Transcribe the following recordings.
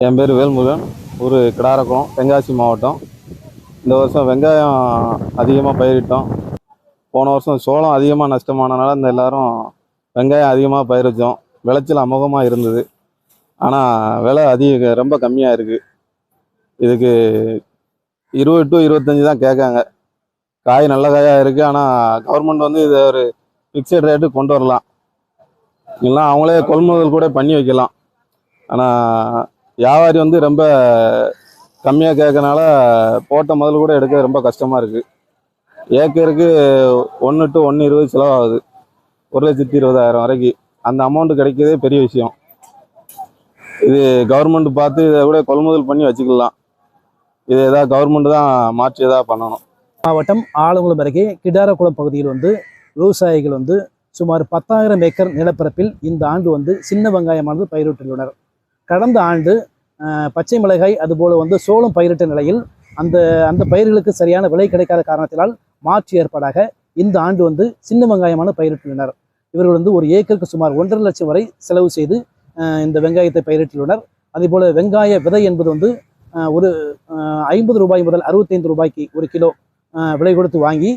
என் பேர் வேல்முருகன். ஊர் கிடாரக்குளம் தென்காசி மாவட்டம். இந்த வருஷம் வெங்காயம் அதிகமாக பயிரிட்டோம். போன வருஷம் சோளம் அதிகமாக நஷ்டமானனால இந்த எல்லாரும் வெங்காயம் அதிகமாக பயிர் வச்சோம் விளைச்சல் அமோகமாக இருந்தது. ஆனால் விலை அதிக ரொம்ப கம்மியாக இருக்குது இதுக்கு இருபது டு இருபத்தஞ்சி தான் கேட்காங்க. காய் நல்ல காயாக இருக்குது ஆனால் கவர்மெண்ட் வந்து இதை ஒரு ஃபிக்ஸட் ரேட்டு கொண்டு வரலாம். இல்லைன்னா அவங்களே கொள்முதல் கூட பண்ணி வைக்கலாம். ஆனால் வியாபாரி வந்து ரொம்ப கம்மியாக கேட்கறனால போட்ட முதல் கூட எடுக்க ரொம்ப கஷ்டமாக இருக்குது ஏக்கருக்கு ஒன்று டு ஒன்று இருபது செலவாகுது. ஒரு லட்சத்தி இருபதாயிரம் வரைக்கும் அந்த அமௌண்ட்டு கிடைக்கிறதே பெரிய விஷயம். இது கவர்மெண்ட் பார்த்து இதை கூட கொள்முதல் பண்ணி வச்சுக்கலாம். இது எதாவது கவர்மெண்ட் தான் மாற்றி எதாவது பண்ணணும். மாவட்டம் ஆலங்குளம் அருகே கிடாரக்குளம் பகுதியில் வந்து விவசாயிகள் வந்து சுமார் பத்தாயிரம் ஏக்கர் நிலப்பரப்பில் இந்த ஆண்டு வந்து சின்ன வெங்காயமானது பயிரிட்டுள்ளனர். கடந்த ஆண்டு பச்சை மிளகாய் அதுபோல் வந்து சோளம் பயிரிட்ட நிலையில் அந்த அந்த பயிர்களுக்கு சரியான விலை கிடைக்காத காரணத்தினால் மாற்று ஏற்பாடாக இந்த ஆண்டு வந்து சின்ன வெங்காயமான பயிரிட்டுள்ளனர். இவர்கள் வந்து ஒரு ஏக்கருக்கு சுமார் ஒன்றரை லட்சம் வரை செலவு செய்து இந்த வெங்காயத்தை பயிரிட்டுள்ளனர். அதேபோல் வெங்காய விதை என்பது வந்து ஒரு ஐம்பது ரூபாய் முதல் அறுபத்தைந்து ரூபாய்க்கு ஒரு கிலோ விலை கொடுத்து வாங்கி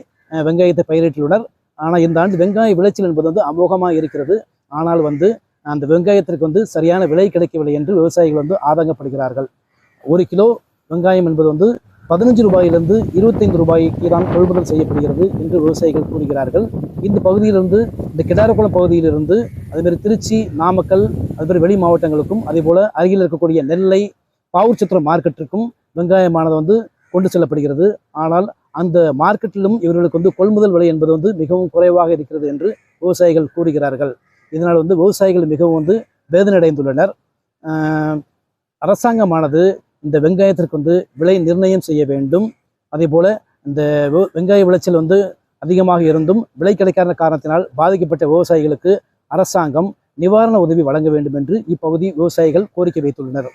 வெங்காயத்தை பயிரிட்டுள்ளனர். ஆனால் இந்த ஆண்டு வெங்காய விளைச்சல் என்பது வந்து அமோகமாக இருக்கிறது. ஆனால் வந்து அந்த வெங்காயத்திற்கு வந்து சரியான விலை கிடைக்கவில்லை என்று விவசாயிகள் வந்து ஆதங்கப்படுகிறார்கள். ஒரு கிலோ வெங்காயம் என்பது வந்து பதினஞ்சு ரூபாயிலிருந்து இருபத்தைந்து ரூபாய்க்கு தான் கொள்முதல் செய்யப்படுகிறது என்று விவசாயிகள் கூறுகிறார்கள். இந்த பகுதியிலிருந்து இந்த கிடாரக்குளம் பகுதியிலிருந்து அதுமாரி திருச்சி நாமக்கல் அதுமாரி வெளி மாவட்டங்களுக்கும் அதேபோல் அருகில் இருக்கக்கூடிய நெல்லை பாவூர்சத்திரம் மார்க்கெட்டிற்கும் வெங்காயமானது வந்து கொண்டு செல்லப்படுகிறது. ஆனால் அந்த மார்க்கெட்டிலும் இவர்களுக்கு வந்து கொள்முதல் விலை என்பது வந்து மிகவும் குறைவாக இருக்கிறது என்று விவசாயிகள் கூறுகிறார்கள். இதனால் வந்து விவசாயிகள் மிகவும் வந்து வேதனையடைந்துள்ளனர். அரசாங்கமானது இந்த வெங்காயத்திற்கு வந்து விலை நிர்ணயம் செய்ய வேண்டும். அதே போல் இந்த வெ- வெங்காய விளைச்சல் வந்து அதிகமாக இருந்தும் விலை கிடைக்காத காரணத்தினால் பாதிக்கப்பட்ட விவசாயிகளுக்கு அரசாங்கம் நிவாரண உதவி வழங்க வேண்டும் என்று இப்பகுதி விவசாயிகள் கோரிக்கை வைத்துள்ளனர்.